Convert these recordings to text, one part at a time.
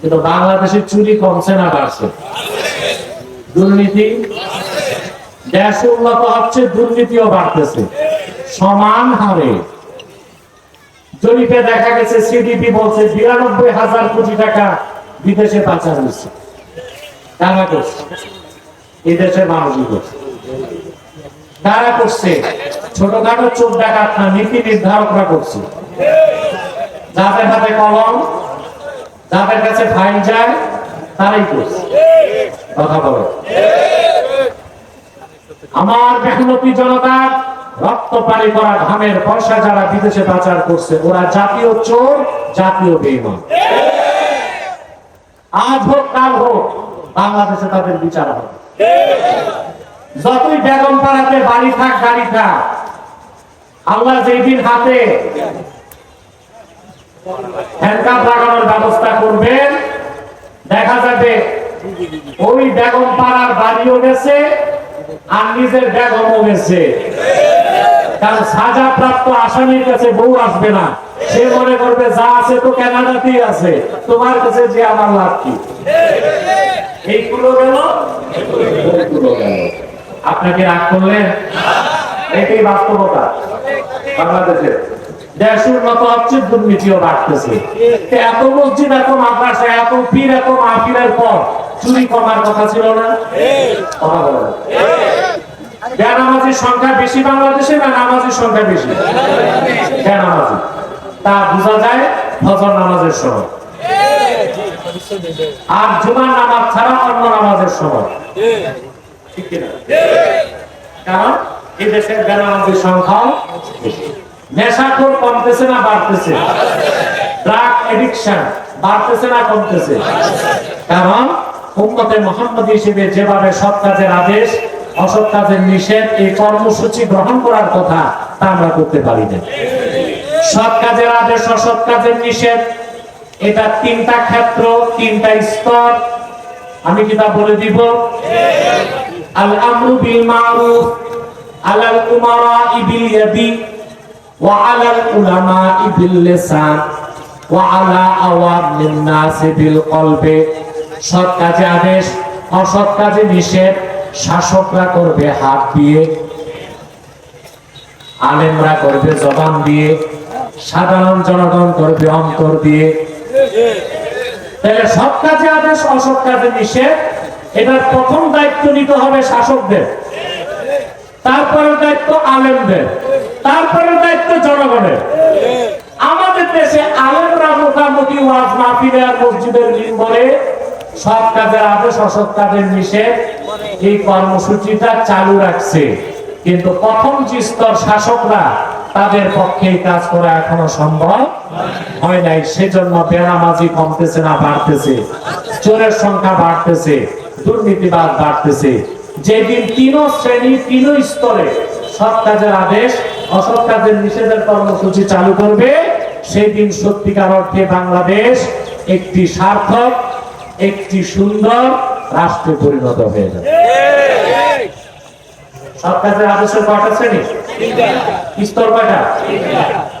কিন্তু বাংলাদেশে চুরি কমছে না বাড়ছে। দুর্নীতি দেশ উন্নত হচ্ছে, দুর্নীতিও বাড়তেছে। সমান হারে। জরিপে দেখা গেছে, সিডিপি বলছে বিরানব্বই হাজার কোটি টাকা বিদেশে পাচার হয়েছে। কারা করছে। এই দেশের মানুষই করছে। কারা করছে। ছোটখাটো চোখ ডাকাত না, নীতি নির্ধারকরা করছে। যাদের হাতে কলম, যাদের কাছে ফাইল যায় তারাই করছে। কথা বলে। আমার মেহনতি জনতা, রক্ত পানি করা ধামের পয়সা যারা বিদেশে পাচার করছে, ওরা জাতীয় চোর, জাতীয় বেইমান আজ হোক, কাল হোক, বাংলাদেশে তাদের বিচার হবে। যতই বেগম পাড়াতে বাড়ি থাক, গাড়ি থাক, আল্লাহ যেদিন হাতে হ্যান্ডকাপ লাগানোর ব্যবস্থা করবেন। দেখা যাবে ওই বেগম পাড়ার বাড়িও গেছে আর নিজের বেগমও গেছে। কারণ সাজা প্রাপ্ত আসামির কাছে বউ আসবে না। সে মনে করবে, যা আছে তো আছে। তোমার কাছে যে আমার লাভ কি এইগুলো গেল গেল। আপনাকে রাগ করলেন? এটাই বাস্তবতা বাংলাদেশের। এত মসজিদ, এত এত কমার কথা সংখ্যা বেশি বাংলাদেশে না নামাজির সংখ্যা বেশি? তা বোঝা যায় ফজর নামাজের সময়। আর জুমার নামাজ ছাড়া অন্য নামাজের সময়। ঠিক কিনা? কারণ এই দেশের বেনামাজির সংখ্যা বেশি। নেশাখোর কমতেছে না বাড়তেছে। ড্রাগ এডিকশন বাড়তেছে না কমতেছে। কারণ উম্মতে মোহাম্মদ হিসেবে যেভাবে সৎ কাজের আদেশ অসৎ কাজের নিষেধ এই কর্মসূচি গ্রহণ করার কথা তা আমরা করতে পারি না। সৎ কাজের আদেশ অসৎ কাজের নিষেধ এটা তিনটা ক্ষেত্র তিনটা স্তর। আমি কি তা বলে দিব? আল আমরু বিল মারুফ আলাল উমারা বিল ইয়াদি লিসান ওয়া আলা আওয়ামিন নাস বিল কলবে সৎ কাজে আদেশ, অসৎ কাজে নিষেধ, শাসকরা করবে হাত দিয়ে, আলেমরা করবে জবান দিয়ে, সাধারণ জনগণ করবে অন্তর দিয়ে। তাহলে সৎ কাজে আদেশ, অসৎ কাজে নিষেধ, এটার প্রথম দায়িত্ব নিতে হবে শাসকদের। তারপরে দায়িত্ব আলেমদের। তারপরে দায়িত্ব জনগণের। আমাদের দেশে আলেমরা মোটামুটি ওয়াজ মসজিদের কাজের আদেশ, অসৎ কাজের নিষেধ। এই কর্মসূচিটা চালু রাখছে। কিন্তু প্রথম যে স্তর শাসকরা তাদের পক্ষে কাজ করা এখনও সম্ভব হয় নাই। সেজন্য বেনামাজি কমতেছে না, বাড়তেছে। চোরের সংখ্যা বাড়তেছে দুর্নীতিবাদ বাড়তেছে। যেদিন তিন শ্রেণি তিন স্তরে সৎ কাজের আদেশ অসৎ কাজের নিষেধের কর্মসূচি চালু করবে। সেই দিন সত্যিকার অর্থে বাংলাদেশ একটি সার্থক, একটি সুন্দর রাষ্ট্রে পরিণত হয়ে যাবে। কাজের আদেশের কয়টা শ্রেণি? স্তর কয়টা?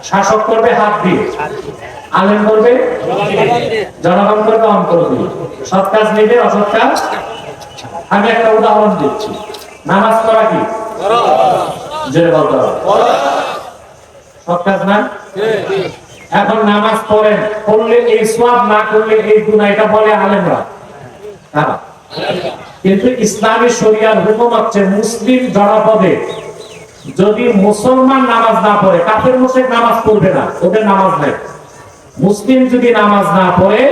শাসক করবে হাত দিয়ে। আলেম করবে? জনগণ করবে অন্তর দিয়ে সৎ কাজ নেবে, অসৎ কাজ? আমি একটা উদাহরণ দিচ্ছি। নামাজ পড়া কি? সৎ কাজ না? এখন নামাজ পড়েন পড়লে এই সওয়াব না করলে এই গুনাহ এটা বলে আলেমরা। কিন্তু ইসলামী শরিয়ার হুকুম হচ্ছে মুসলিম জনপদে যদি মুসলমান নামাজ না পড়ে কাফের মুশরিক নামাজ পড়বে না ওদের নামাজ নাই। মুসলিম যদি নামাজ না পড়ে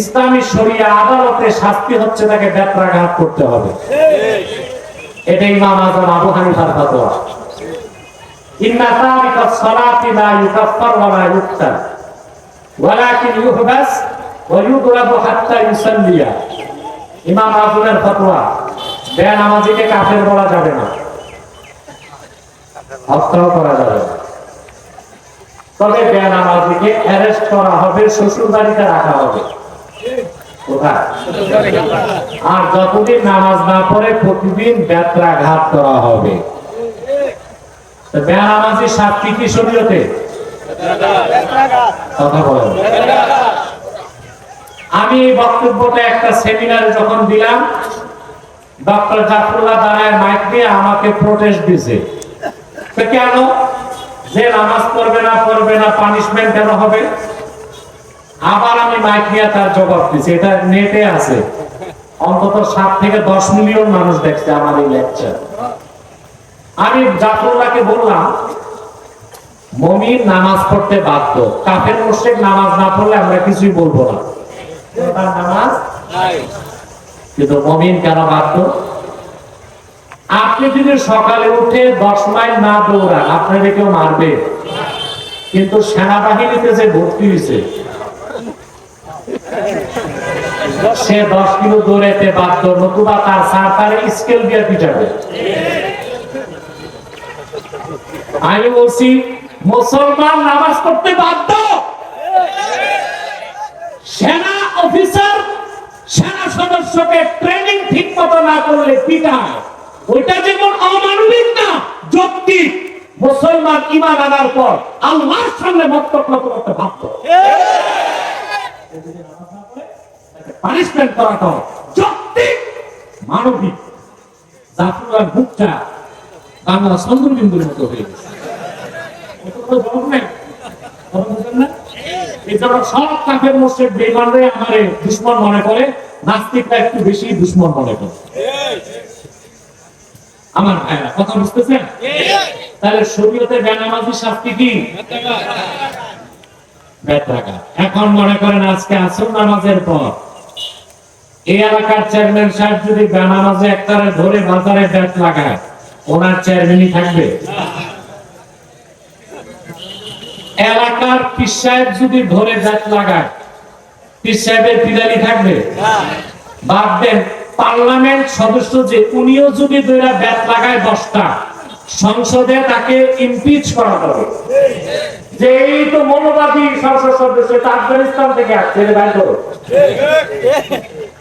ইসলামী শরিয়া আদালতে শাস্তি হচ্ছে তাকে বেত্রাঘাত করতে হবে। এটা ইমাম আজম আবু হানিফার ফতোয়া। সালাতি লা ইউকাফফার ওয়া লা ইউক্তাল ওয়ালাকিন ইউহবাস ওয়া ইউদরাবু হাত্তা ইউসাল্লিয়া। ইমাম আজমের ফতোয়া বেনামাজিকে কাফের বলা যাবে না। হত্যাও করা যাবে তবে বেনামাজিকে অ্যারেস্ট করা হবে শ্বশুর বাড়িতে রাখা হবে। কোথায়? আর যতদিন নামাজ না পড়ে প্রতিদিন বেত্রাঘাত করা হবে। বেনামাজি সাতটি কি শরীয়তে? কথা আমি এই বক্তব্যটা একটা সেমিনারে যখন দিলাম, ডক্টর জাফরুল্লাহ দাঁড়ায় মাইক দিয়ে আমাকে প্রোটেস্ট দিছে। কেন? যে নামাজ পড়বে না পড়বে না পানিশমেন্ট কেন হবে? আবার আমি মাইক নিয়ে তার জবাব দিচ্ছি এটা নেটে আছে। অন্তত সাত থেকে দশ মিলিয়ন মানুষ দেখছে আমার এই লেকচার আমি জাফরুল্লাহকে বললাম, মমিন নামাজ পড়তে বাধ্য। কাফের মুশরিক নামাজ না পড়লে আমরা কিছুই বলব না। নামাজ কিন্তু মমিন কেন বাধ্য? আপনি যদি সকালে উঠে দশ মাইল না দৌড়ান কেউ মারবে। কিন্তু সেনাবাহিনীতে যে ভর্তি হয়েছে, সে দশ কিলো দৌড়াইতে বাধ্য, নতুবা তার স্যার তার স্কেল দিয়ে পিটাবে। আমি বলছি, মুসলমান নামাজ পড়তে বাধ্য। সেনা অফিসার, সেনা সদস্যকে ট্রেনিং ঠিক মতো না করলে পিটায় ওইটা যেমন অমানবিক না, যৌক্তিক। মুসলমান ইমান আনার পর আল্লাহর সামনে বক্তব্য করতে বাধ্য। পানিশমেন্ট করাটা যৌক্তিক, মানবিক। জাফরুল্লাহ বুকটা বাংলা চন্দ্রবিন্দুর মতো হয়ে গেছে। মনে একটু এখন মনে করেন আজকে আসর নামাজের পর। এই এলাকার চেয়ারম্যান সাহেব যদি বেনামাজে একটারে ধরে বাজারে ব্যাট লাগায় ওনার চেয়ারম্যানই থাকবে। এলাকার পীর সাহেব যদি ধরে ব্যাট লাগায়, পীর সাহেবের পিদালি থাকবে। দেন, পার্লামেন্ট সদস্য যে, উনিও যদি দুইটা ব্যাট লাগায় দশটা, সংসদে তাকে ইমপিচ করা হবে। যে এই তো মনোবাদী সংসদ সদস্য আফগানিস্তান থেকে আসছে বাইর করো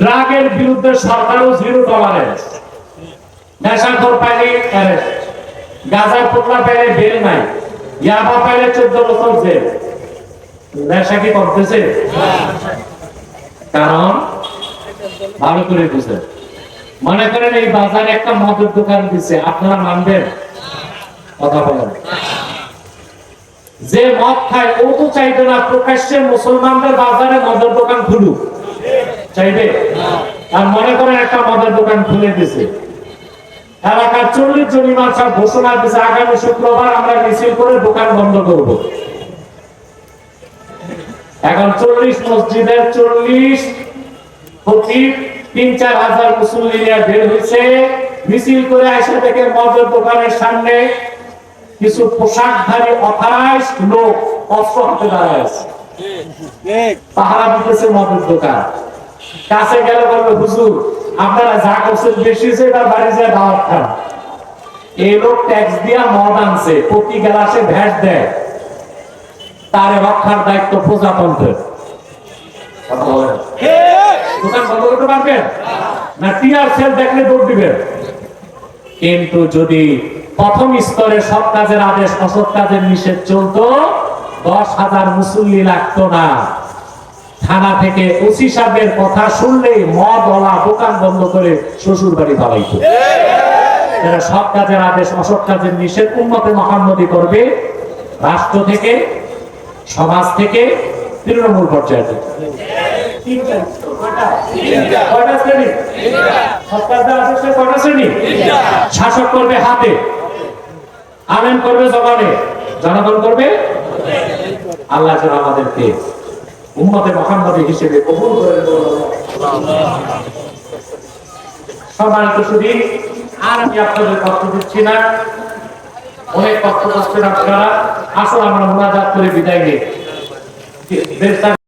ড্রাগের বিরুদ্ধে সরকারও জিরো টলারেন্স নেশাখোর পাইলে অ্যারেস্ট গাঁজার পোটলা পাইলে বেল নাই। ইয়াবা পাইলে চোদ্দ বছর জেল নেশা কি করতেছে? কারণ ভালো করে বুঝেন মনে করেন এই বাজারে একটা মদের দোকান দিচ্ছে আপনারা মানবেন? কথা বলেন। যে মদ খায়, ও তো চাইবে না প্রকাশ্যে মুসলমানদের বাজারে মদের দোকান খুলুক। চাইবে? আর মনে করেন একটা মদের দোকান খুলে দিছে এলাকার চল্লিশ জন ইমাম সাহেব ঘোষণা দিছে আগামী শুক্রবার আমরা মিছিল করে দোকান বন্ধ করব। এখন চল্লিশ মসজিদের চল্লিশ প্রতি তিন চার হাজার মুসল্লি নিয়ে বের হয়েছে। মিছিল করে আসে থেকে মদের দোকানের সামনে কিছু পোশাকধারী অথাইশ লোক অস্ত্র হাতে দাঁড়ায় আছে। পাহারা দিতেছে মদের দোকান। কাছে গেলে বলবে হুজুর আপনারা যা করছেন বেশি হয়েছে এবার বাড়ি যায় দাওয়াত খান। এই লোক ট্যাক্স দিয়া মদ আনছে প্রতি গ্লাসে ভ্যাট দেয়। তারে রক্ষার দায়িত্ব প্রজাতন্ত্রের। দোকান বন্ধ করতে পারবেন? না টিআর সেল দেখলে দৌড় দিবেন? কিন্তু যদি প্রথম স্তরে সৎ কাজের আদেশ অসৎ কাজের নিষেধ চলতো দশ হাজার মুসল্লি লাগতো না। থানা থেকে ওসি সাহেবের কথা শুনলেই মদ ওলা দোকান বন্ধ করে শ্বশুর বাড়ি পালাইতো। এরা সৎ কাজের আদেশ অসৎ কাজের নিষেধ উন্নতে মহান্নতি করবে। রাষ্ট্র থেকে সমাজ থেকে তৃণমূল পর্যায়ে? শাসক করবে হাতে আলেম করবে জবানে জনগণ করবে? আল্লাহ যেন আমাদেরকে উম্মতে মোহাম্মদী হিসেবে কবুল করে সম্মানিত শুধু আর আমি আপনাদের কষ্ট দিচ্ছি না। অনেক কষ্ট করছেন আপনারা। আসলে আমরা মোনাজাত করে বিদায় নিই।